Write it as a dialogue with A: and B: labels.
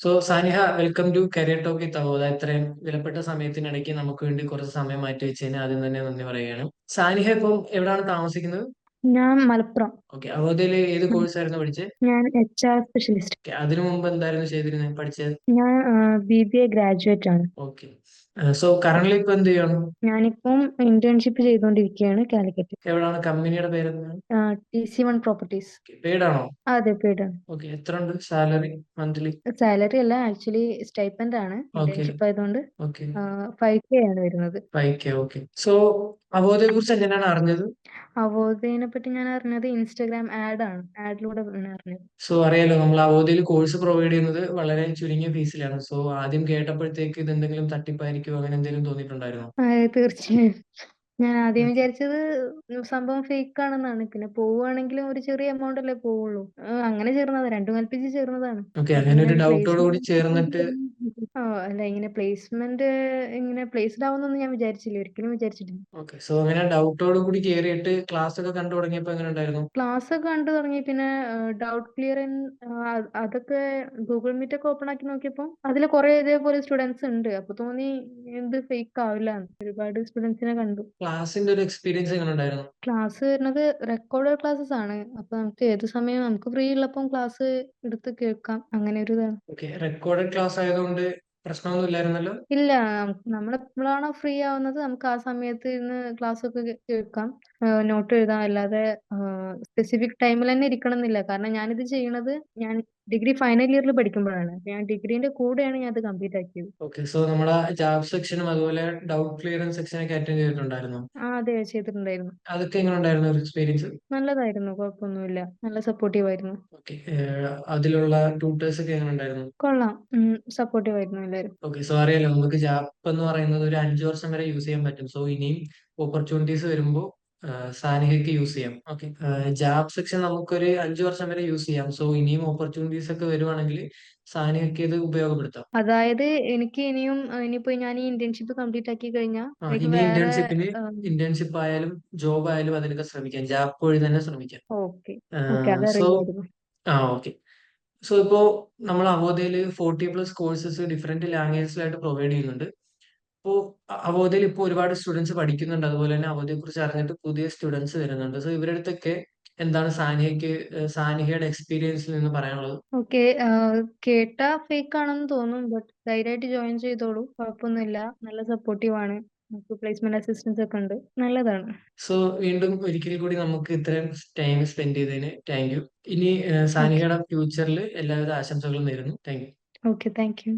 A: So Saniha welcome to career talk with ഇത്രയും വിലപ്പെട്ട സമയത്തിനിടയ്ക്ക് നമുക്ക് വേണ്ടി കുറച്ച് സമയം മാറ്റി വെച്ചതിന് ആദ്യം തന്നെ നന്ദി പറയുകയാണ്. സാനിഹ ഇപ്പം എവിടാണ് താമസിക്കുന്നത്?
B: ഞാൻ മലപ്പുറം.
A: ഓക്കെ അഹോദയിൽ ഏത് കോഴ്സ് ആയിരുന്നു പഠിച്ചത്
B: ഞാൻ എച്ച് ആർ സ്പെഷ്യലിസ്റ്റ്
A: അതിനു മുമ്പ് എന്തായിരുന്നു ചെയ്തിരുന്നത് പഠിച്ചത്?
B: ഞാൻ ബി ബി എ ഗ്രാജുവേറ്റ് ആണ്.
A: ഓക്കെ സോ കറന്റ് ഇപ്പൊ എന്ത് ചെയ്യണം
B: ഞാനിപ്പം ഇന്റേൺഷിപ്പ് ചെയ്തുകൊണ്ടിരിക്കുകയാണ് കാലിക്കറ്റ്.
A: എവിടാണ്? കമ്പനിയുടെ പേര്
B: T C one properties
A: paid ആണോ?
B: അതെ പെയ്ഡ് ആണ്.
A: ഓക്കെ എത്ര ഉണ്ട് സാലറി മന്ത്ലി
B: സാലറി അല്ല ആക്ച്വലി സ്റ്റൈപ്പൻഡ് ആണ്. ഇന്റേൺഷിപ്പ് ആയതുകൊണ്ട്
A: ഓക്കെ.
B: ഫൈവ് കെ ആണ് വരുന്നത്.
A: ഫൈവ് കെ ഓക്കെ സോ അവോദയെ കുറിച്ച് എങ്ങനെയാണ് അറിഞ്ഞത്?
B: അവോധയെ പറ്റി ഞാൻ അറിഞ്ഞത് ഇൻസ്റ്റാഗ്രാം ആഡ് ആണ് ആഡിലൂടെ അറിഞ്ഞത്.
A: സോ അറിയാലോ നമ്മൾ അവോധയിൽ കോഴ്സ് പ്രൊവൈഡ് ചെയ്യുന്നത് വളരെ ചുരുങ്ങിയ ഫീസിലാണ്. സോ ആദ്യം കേട്ടപ്പോഴത്തേക്ക് ഇത് എന്തെങ്കിലും തട്ടിപ്പായിരിക്കും അങ്ങനെ എന്തെങ്കിലും തോന്നിയിട്ടുണ്ടായിരുന്നോ?
B: തീർച്ചയായും. ഞാൻ ആദ്യം വിചാരിച്ചത് സംഭവം ഫേക്ക് ആണെന്നാണ് പിന്നെ പോവുകയാണെങ്കിലും ഒരു ചെറിയ എമൗണ്ട് അല്ലേ പോവുള്ളൂ. അങ്ങനെ ചേർന്നതാണ് രണ്ടും കൽപ്പിച്ച് ചേർന്നതാണ്.
A: അങ്ങനെ ഒരു ഡൗട്ടോട് കൂടി ചേർന്നിട്ട്
B: ആ അല്ല ഇങ്ങനെ പ്ലേസ്മെന്റ് ഇങ്ങനെ പ്ലേസ്ഡ് ആവുന്നൊന്നും ഞാൻ വിചാരിച്ചില്ല. ഒരിക്കലും വിചാരിച്ചിട്ടില്ല.
A: ഓക്കെ സോ അങ്ങനെ ഡൗട്ടോട് കൂടി കേറിയിട്ട് ക്ലാസ് ഒക്കെ കണ്ടു തുടങ്ങിയപ്പോൾ എങ്ങനെ ഉണ്ടായിരുന്നു?
B: ക്ലാസ് ഒക്കെ കണ്ടു തുടങ്ങി പിന്നെ ഡൗട്ട് ക്ലിയർ അതൊക്കെ ഗൂഗിൾ മീറ്റ് ഒക്കെ ഓപ്പൺ ആക്കി നോക്കിയപ്പോൾ അതിൽ കുറെ ഇതേപോലെ സ്റ്റുഡൻസ് ഉണ്ട്. അപ്പൊ തോന്നി എന്ത് ഫേക്ക് ആവില്ല. ഒരുപാട് സ്റ്റുഡൻസിനെ കണ്ടു.
A: ക്ലാസിന്റെ ഒരു എക്സ്പീരിയൻസ് എങ്ങനെ ഉണ്ടായിരുന്നു?
B: ക്ലാസ് വരുന്നത് റെക്കോർഡഡ് ക്ലാസ്സസ് ആണ്. അപ്പൊ നമുക്ക് ഏത് സമയം നമുക്ക് ഫ്രീ ഉള്ളപ്പം ക്ലാസ് എടുത്ത് കേൾക്കാം. അങ്ങനെ ഒരു ഇതാണ്.
A: ഓക്കെ റെക്കോർഡഡ് ക്ലാസ് ആയതുകൊണ്ട്
B: ഇല്ല. നമ്മൾ ഫ്രീ ആവുന്നത് നമുക്ക് ആ സമയത്ത് ഇരുന്ന് ക്ലാസ് ഒക്കെ കേൾക്കാം. നോട്ട് എഴുതാം അല്ലാതെ സ്പെസിഫിക് ടൈമിൽ തന്നെ ഇരിക്കണം എന്നില്ല കാരണം ഞാനിത് ചെയ്യണത് ഞാൻ ഡിഗ്രി ഫൈനൽ ഇയറിൽ പഠിക്കുമ്പോഴാണ്. ഞാൻ ഡിഗ്രീന്റെ കൂടെയാണ് ഞാൻ അത് കംപ്ലീറ്റ് ആക്കിയത്.
A: ഓക്കെ സോ നമ്മുടെ ജാബ് സെക്ഷനും അതുപോലെ ഡൗട്ട് ക്ലിയറൻസ് സെക്ഷനൊക്കെ അറ്റൻഡ് ചെയ്തിട്ടുണ്ടായിരുന്നു?
B: ആ അതെ ചെയ്തിട്ടുണ്ടായിരുന്നു.
A: അതൊക്കെ എങ്ങനെ ഉണ്ടായിരുന്നു ഒരു എക്സ്പീരിയൻസ്?
B: നല്ലതായിരുന്നു കുഴപ്പമൊന്നുമില്ല. നല്ല സപ്പോർട്ടീവ് ആയിരുന്നു
A: ഓക്കെ അതിലുള്ള ട്യൂട്ടേഴ്സ് ഒക്കെ എങ്ങനെ ഉണ്ടായിരുന്നു
B: കൊള്ളാം. സപ്പോർട്ടീവ് ആയിരുന്നു എല്ലാവരും.
A: ഓക്കെ സോ അറിയാലോ നമുക്ക് ജാപ്പ് എന്ന് പറയുന്നത് ഒരു അഞ്ചു വർഷം വരെ യൂസ് ചെയ്യാൻ പറ്റും. സോ ഇനിയും ഓപ്പർച്യൂണിറ്റീസ് വരുമ്പോൾ സാനിഹയ്ക്ക് യൂസ് ചെയ്യാം. ഓക്കെ. ജാബ് സെക്ഷൻ നമുക്കൊരു അഞ്ചു വർഷം വരെ യൂസ് ചെയ്യാം. സോ ഇനിയും ഓപ്പർച്യൂണിറ്റീസ് ഒക്കെ വരുവാണെങ്കിൽ സാനിഹയ്ക്ക് ഇത് ഉപയോഗപ്പെടുത്താം.
B: അതായത് എനിക്ക് ഇനിയും ഇനിയിപ്പോ ഞാൻ ഈ ഇന്റേൺഷിപ്പ് കംപ്ലീറ്റ് ആക്കി കഴിഞ്ഞാൽ
A: ഇനി ഇന്റേൺഷിപ്പിന് ഇന്റേൺഷിപ്പ് ആയാലും ജോബ് ആയാലും അതിനൊക്കെ ശ്രമിക്കാം. ജാബ് വഴി തന്നെ ശ്രമിക്കാം.
B: Okay. Okay
A: so ah okay. So ഇപ്പോ നമ്മൾ അവോധയിൽ ഫോർട്ടി പ്ലസ് കോഴ്സസ് ഡിഫറെന്റ് ലാംഗ്വേജസിലായിട്ട് പ്രൊവൈഡ് ചെയ്യുന്നുണ്ട്. ഇപ്പോൾ അവോധയിൽ ഇപ്പോൾ ഒരുപാട് സ്റ്റുഡൻസ് പഠിക്കുന്നുണ്ട്. അതുപോലെ തന്നെ അവോധയെ കുറിച്ച് അറിഞ്ഞിട്ട് പുതിയ സ്റ്റുഡൻസ് വരുന്നുണ്ട്. സോ ഇവരുടെ അടുത്തൊക്കെ എന്താണ് സാനിഹയ്ക്ക് സാനിഹയുടെ എക്സ്പീരിയൻസിൽ നിന്ന് പറയാനുള്ളത്?
B: ഓക്കെ. കേട്ട ഫേക്ക് ആണെന്ന് തോന്നും ബട്ട് ധൈര്യമായിട്ട് ജോയിൻ ചെയ്തോളൂ. കുഴപ്പമൊന്നുമില്ല. നല്ല സപ്പോർട്ടീവ് ആണ്. നമുക്ക് പ്ലേസ്മെന്റ് അസിസ്റ്റൻസ് ഒക്കെ ഉണ്ട്. നല്ലതാണ്.
A: സോ വീണ്ടും ഒരിക്കൽ കൂടി നമുക്ക് ഇത്രയും ടൈം സ്പെൻഡ് ചെയ്തതിന് താങ്ക് യു ഇനി
B: സാനികയുടെ
A: സാനിഹയുടെ ഫ്യൂച്ചറിൽ എല്ലാവിധ ആശംസകളും നേരുന്നു. Thank you
B: okay thank you